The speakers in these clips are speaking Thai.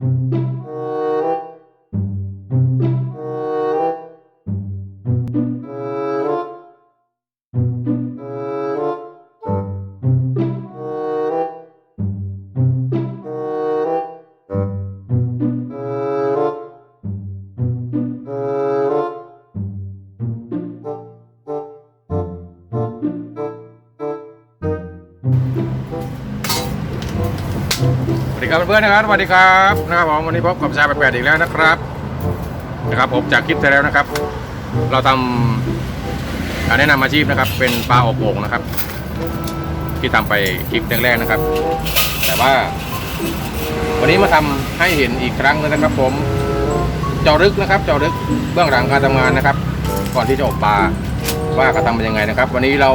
สวั ครับเพื่อนๆนะครับสวัสดีครับนะครับผมวันนี้พบกับชาแปดๆอีกแล้วนะครับนะครับผมจากคลิปที่แล้วนะครับ เราทำการแนะนำอาชีพนะครับ เป็นปลาอบโอ่งนะครับ ที่ทำไปคลิปแรกๆนะครับ แต่ว่า วันนี้มาทำให้เห็นอีกครั้งนึงนะครับ ผมเจาะลึกนะครับเจาะลึกเบื้องหลังการทำงานนะครับ ก่อนที่จะอบปลาว่าเขาทำเป็นยังไงนะครับ วันนี้เรา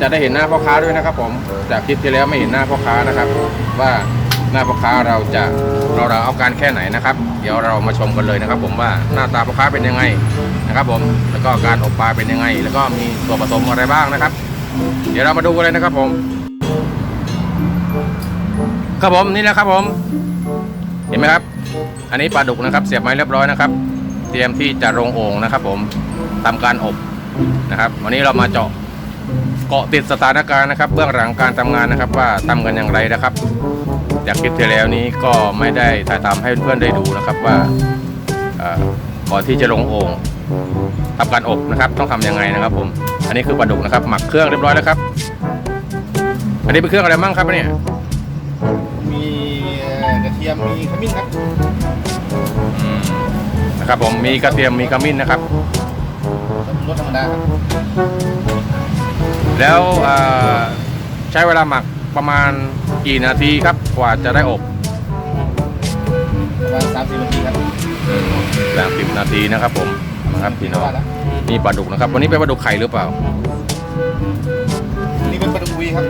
จะได้เห็นหน้าพ่อค้าด้วยนะครับ ผมจากคลิปที่แล้วไม่เห็นหน้าพ่อค้านะครับ ว่า หน้าพ่อค้าเราจะเราเราเอาการแค่ไหนนะครับ เดี๋ยวเรามาชมกันเลยนะครับ ผมว่าหน้าตาพ่อค้าเป็นยังไงนะครับ ผมแล้วก็การอบปลาเป็นยังไง แล้วก็มีส่วนผสมอะไรบ้างนะครับ เดี๋ยวเรามาดูกันเลยนะครับผม ครับผมนี่แหละครับผม เห็นไหมครับ อันนี้ปลาดุกนะครับ เสียบไม้เรียบร้อยนะครับ เตรียมที่จะลงโอ่งนะครับ ผมทำการอบนะครับ วันนี้เรามาเจาะเกาะติดสถานการณ์นะครับ เบื้องหลังการทำงานนะครับ ว่าทำกันอย่างไรนะครับ จากคลิปที่แล้วนี้ก็ไม่ได้ถ่ายทำให้เพื่อนๆได้ดูนะครับว่าเอ่อก่อนที่จะลงโอ่งทำการอบนะครับ ต้องทำยังไงนะครับ ผม อันนี้คือปลาดุกนะครับ หมักเครื่องเรียบร้อยแล้วครับ อันนี้เป็นเครื่องอะไรบ้างครับเนี่ยมีกระเทียมมีขมิ้นครับอืมนะครับ ผมมีกระเทียมมีขมิ้นนะครับรสธรรมดาครับแล้วเอ่อใช้เวลาหมัก ประมาณกี่นาทีครับกว่าจะได้อบประมาณสามสิบนาทีครับสามสิบนาทีนะครับ ผมนะครับพี่น้องว่าแล้วนี่ปลาดุกนะครับ วันนี้เป็นปลาดุกไข่หรือเปล่านี่เป็นปลาดุกอุยครับ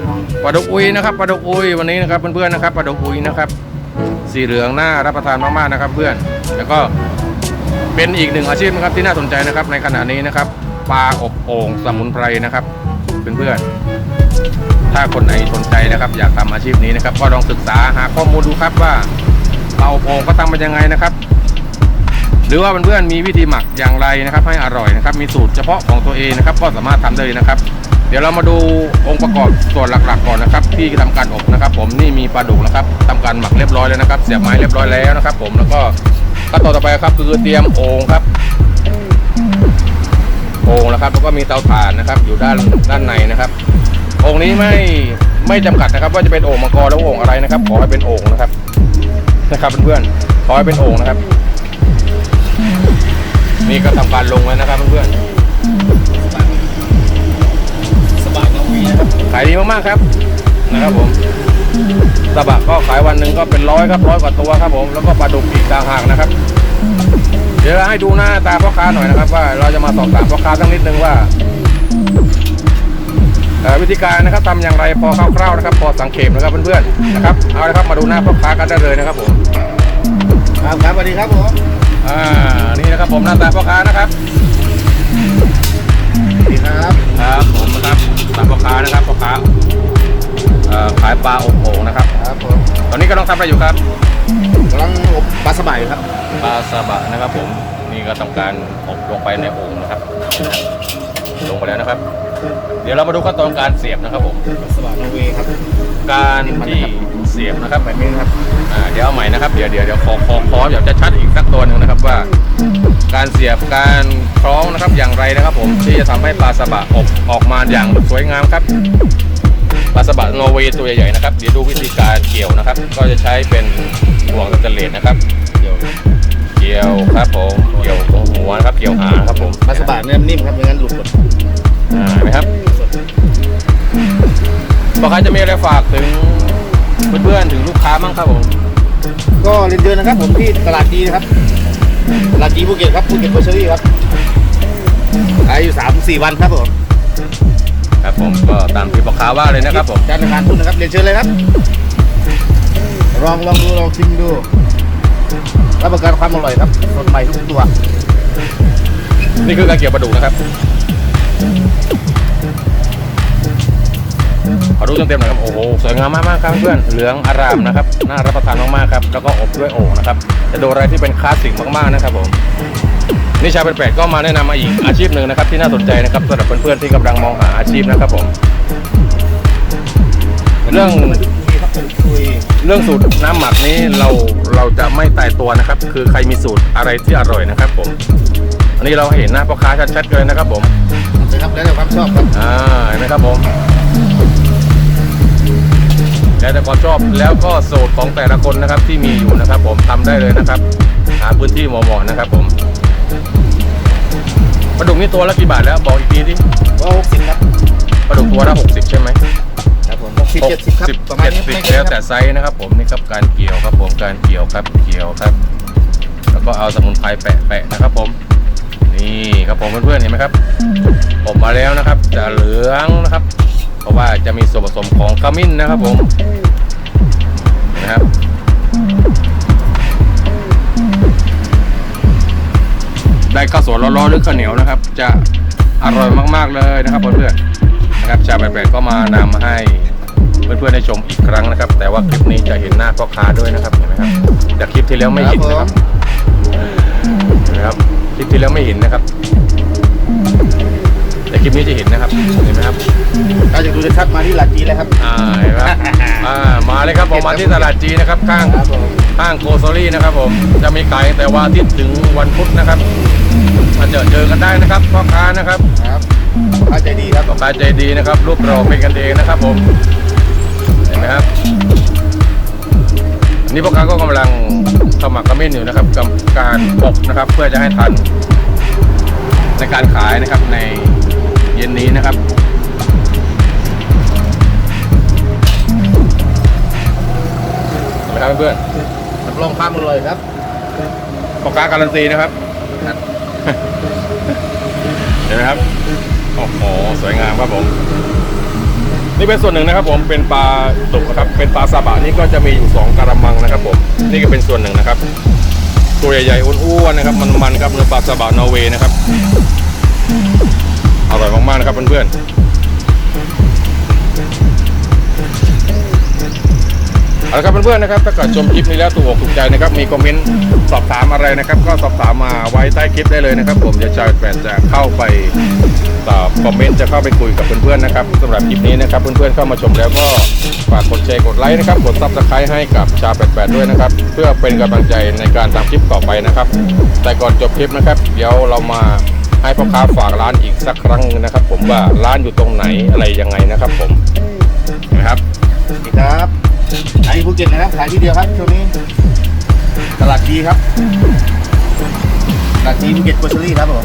ปลาดุกอุยนะครับปลาดุกอุยวันนี้นะครับเพื่อนๆนะครับปลาดุกอุยนะครับ สีเหลืองน่ารับประทานมากๆนะครับ เพื่อนแล้วก็เป็นอีกหนึ่งอาชีพนะครับที่น่าสนใจนะครับในขณะนี้นะครับปลาอบโอ่งสมุนไพรนะครับเพื่อนๆ ถ้าคนไหนสนใจนะครับ อยากทำอาชีพนี้นะครับ ก็ลองศึกษาหาข้อมูลดูครับว่าปลาโอ่งก็ทำเป็นยังไงนะครับ หรือว่าเพื่อนๆมีวิธีหมักอย่างไรนะครับ ให้อร่อยนะครับ มีสูตรเฉพาะของตัวเองนะครับ ก็สามารถทำได้เลยนะครับ เดี๋ยวเรามาดูองค์ประกอบส่วนหลักๆก่อนนะครับ ที่ทำการอบนะครับ ผมนี่มีปลาดุกนะครับทำการหมักเรียบร้อยแล้วนะครับ เสียบไม้เรียบร้อยแล้วนะครับ ผมแล้วก็ขั้นตอนต่อไปครับคือเตรียมโอ่งครับโอ่งนะครับแล้วก็มีเตาถ่านนะครับ อยู่ด้านด้านในนะครับ อ่งนี้ไม่ไม่จำกัดนะครับ ว่าจะเป็นโอ่งมังกรแล้วโอ่งอะไรนะครับ ขอให้เป็นโอ่งนะครับนะครับเพื่อนๆขอให้เป็นโอ่งนะครับ นี่ก็ทำการลงแล้วนะครับเพื่อนๆสบายน้องวีครับขายดีมากๆครับนะครับผมสบะก็ขายวันหนึ่งก็เป็นร้อยครับร้อยกว่าตัวครับผมแล้วก็ปลาดุกอีกต่างหากนะครับ เดี๋ยวให้ดูหน้าตาพ่อค้าหน่อยนะครับ ว่าเราจะมาสอบถามพ่อค้าสักนิดนึงว่า ธีการนะครับทำอย่างไรพอคร่าวๆนะครับ พอสังเกตนะครับเพื่อนๆนะครับเอาละครับมาดูหน้าพ่อค้ากันได้เลยนะครับผมครับครับสวัสดีครับผมอ่านี่นะครับผมหน้าตาพ่อค้านะครับสวัสดีครับครับผมนะครับตามพ่อค้านะครับพ่อค้าเอ่อขายปลาอบโอ่งนะครับครับผมตอนนี้กำลังทำอะไรอยู่ครับกำลังอบปลาสบายอยู่ครับปลาซาบะนะครับผมนี่ก็ทำการอบลงไปในโอ่งนะครับลงไปแล้วนะครับ เดี๋ยวเรามาดูขั้นตอนการเสียบนะครับผมปลาสบายนอร์เวย์ครับ การที่เสียบนะครับแบบนี้ครับอ่าเดี๋ยวเอาใหม่นะครับเดี๋ยวเดี๋ยวเดี๋ยวขอขอขออยากจะชัดอีกสักตัวหนึ่งนะครับว่า การเสียบการคล้องนะครับอย่างไรนะครับ ผมที่จะทำให้ปลาซาบะอบออกมาอย่างสวยงามครับปลาซาบะนอร์เวย์ตัวใหญ่ๆนะครับเดี๋ยวดูวิธีการเกี่ยวนะครับ ก็จะใช้เป็นห่วงสแตนเลสนะครับเดี๋ยวเกี่ยวครับผมเกี่ยวตรงหัวนะครับเกี่ยวหางครับผมปลาสบายเนื้อนิ่มครับไม่งั้นหลุดหมด อ่าเห็นไหมครับพอใครจะมีอะไรฝากถึงเพื่อนๆถึงลูกค้ามั่งครับผม ก็เรียนเชิญนะครับผมที่ตลาดจีนะครับ ตลาดจีภูเก็ตครับภูเก็ตโพเชอรี่ครับขายอยู่สามสี่วันครับผมครับผมก็ตามที่พ่อค้าว่าเลยนะครับผมจานอาหารคุณนะครับเรียนเชิญเลยครับ ลองลองดูลองชิมดูรับประกันความอร่อยครับสดใหม่ทุกตัว นี่คือการเกี่ยวปลาดุกนะครับ ขอดูเต็มๆหน่อยครับ โอ้โห สวยงามมากๆครับเพื่อน เหลืองอารามนะครับ น่ารับประทานมากๆครับ แล้วก็อบด้วยโอ่งนะครับ จะดูอะไรที่เป็นคลาสสิกมากๆนะครับผมนิชาเป็นแปดก็มาแนะนำมาอีกอาชีพหนึ่งนะครับ ที่น่าสนใจนะครับสำหรับเพื่อนๆที่กำลังมองหาอาชีพนะครับผม เรื่องคุยครับคุยเรื่องสูตรน้ำหมักนี้เราเราจะไม่ตายตัวนะครับ คือใครมีสูตรอะไรที่อร่อยนะครับ ผม อันนี้เราเห็นหน้าพ่อค้าชัดๆเลยนะครับ ผมนะครับแล้วแต่ความชอบครับอ่าเห็นไหมครับผม แล้วแต่ความชอบแล้วก็สูตรของแต่ละคนนะครับที่มีอยู่นะครับ ผมทำได้เลยนะครับ หาพื้นที่เหมาะๆนะครับ ผมปลาดุกนี่ตัวละกี่บาทแล้วบอกอีกทีดิว่าหกสิบครับปลาดุกตัวละ60ใช่ไหมครับผมหกสิบเจ็ดสิบครับประมาณเจ็ดนี้สิบไม่เกิแล้วนคแต่รับไซส์นะครับ ผมนี่ครับการเกี่ยวครับ ผมการเกี่ยวครับเกี่ยวครับ แล้วก็เอาสมุนไพรแปะแปะนะครับ ผมนี่ครับผมเพื่อนๆเห็นไหมครับอบมาแล้วนะครับจะเหลืองนะครับเพ ราะว่าจะมีส่วนผสมของขมิ้นนะครับผมนะครับได้ข้าวสวยร้อนๆหรือข้าวเหนียวนะครับ จะอร่อยมากๆเลยนะครับเพื่อนๆนะครับชาแปลกๆก็มานำมาให้เพื่อนๆได้ชมอีกครั้งนะครับ แต่ว่าคลิปนี้จะเห็นหน้าพ่อค้าด้วยนะครับเห็นไหมครับจากคลิปที่แล้วไม่เห็นนะครับนไหมครับคลิปที่แล้วไม่เห็นนะครับ นี้จะเห็นนะครับ เห็นไหมครับถ้าอยากดูชัดๆมาที่หลักจีเลยครับ อ่าเห็นไหมครับอ่ามาเลยครับผมมาที่ตลาดจีนนะครับ ข้างครับผม ข้างโกซอรี่นะครับผม จะมีขายแต่วันอาทิตย์ถึงวันพุธนะครับ มาเจอเจอกันได้นะครับพ่อค้านะครับครับเข้าใจดีครับพ่อค้าใจดีนะครับ รูปรอเป็นกันเองนะครับผม เห็นไหมครับอันนี่พ่อค้าก็กำลังสมัครกระมิ้นอยู่นะครับกับการอบนะครับ เพื่อจะให้ทันในการขายนะครับใน เย็นนี้นะครับเห็นไหมครับเพื่อนรับรองความอร่อยครับๆพ่อค้าการันตีนะครับ เห็นไหมครับ โอ้โห สวยงามครับผม นี่เป็นส่วนหนึ่งนะครับ ผม เป็นปลาดุกนะครับ เป็นปลาซาบะนี่ก็จะมีอยู่สองกระมังนะครับ ผม นี่ก็เป็นส่วนหนึ่งนะครับ ตัวใหญ่ๆอ้วนๆนะครับ มันๆครับเนื้อปลาซาบะนอร์เวย์นะครับ พื่อนเอาละครับเพื่อนๆนะครับถ้าเกิดชมคลิปนี้แล้วถูกอกถูกใจนะครับมีคอมเมนต์สอบถามอะไรนะครับ ก็สอบถามมาไว้ใต้คลิปได้เลยนะครับ ผมจะชาวแฟนจะเข้าไปตอบคอมเมนต์จะเข้าไปคุยกับเพื่อนๆนะครับสำหรับคลิปนี้นะครับเพื่อนๆเข้ามาชมแล้วก็ฝากกดแชร์กดไลค์นะครับกดซับสไครต์ให้กับชาวแปดด้วยนะครับ เพื่อเป็นกำลังใจในการทำคลิปต่อไปนะครับ แต่ก่อนจบคลิปนะครับ เดี๋ยวเรามา ให้พ่อค้าฝากร้านอีกสักครั้งหนึงนะครับ ผมว่าร้านอยู่ตรงไหนอะไรยังไงนะครับ ผมเห็นไหมครับสวัสดีครับขายที่ภูเก็ตนะครับขายที่เดียวครับช่วงนี้ตลาดจีครับตลาดจีภูเก็ตโกชรี่ครับผม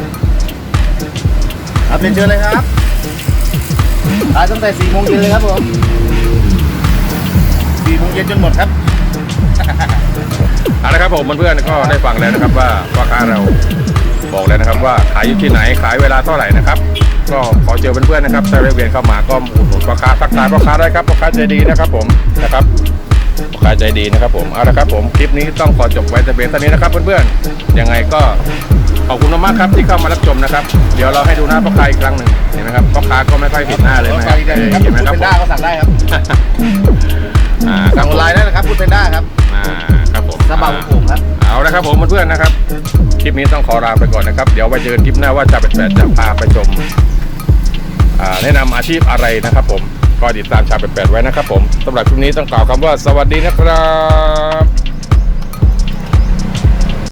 ครับเรียนเชิญเลยครับขายตั้งแต่สี่โมงเย็นเลยครับผมสี่โมงเย็นจนหมดครับเอาละครับผมเพื่อนๆก็ได้ฟังแล้วนะครับว่าพ่อค้าเรา บอกแล้วนะครับว่าขายอยู่ที่ไหนขายเวลาเท่าไหร่นะครับ ก็ขอเจอเพื่อนๆนะครับถ้าได้เวียนเข้ามาก็อุดหนุนพ่อค้าทักทายพ่อค้าได้ครับพ่อค้าใจดีนะครับผมนะครับพ่อค้าใจดีนะครับผมเอาละครับผมคลิปนี้ต้องขอจบไว้แต่เพียงเท่านี้นะครับเพื่อนๆยังไงก็ขอบคุณมากๆครับที่เข้ามารับชมนะครับ เดี๋ยวเราให้ดูหน้าพ่อค้าอีกครั้งหนึ่งเห็นไหมครับพ่อค้าก็ไม่ค่อยเห็นหน้าเลยรถนะไฟครับได้เลยครับเห็นไหมพูดครับเป็นผมด้าก็สั่งได้ครับอ่าครัสั่บงอผอนมไลน์ได้นะครับพูดเป็นด้าครับอ่าครับผมซาบะโอ่งครับเอาละครับผมเพื่อนๆนะครับ คลิปนี้ต้องขอลาไปก่อนนะครับ เดี๋ยวไว้เจอกันคลิปหน้าว่าจะเป็นแปดจะพาไปชมแนะนำอาชีพอะไรนะครับผมก็ติดตามชาวเป็ดไว้นะครับผมสำหรับคลิปนี้ต้องกล่าวคำว่าสวัสดีนะครับ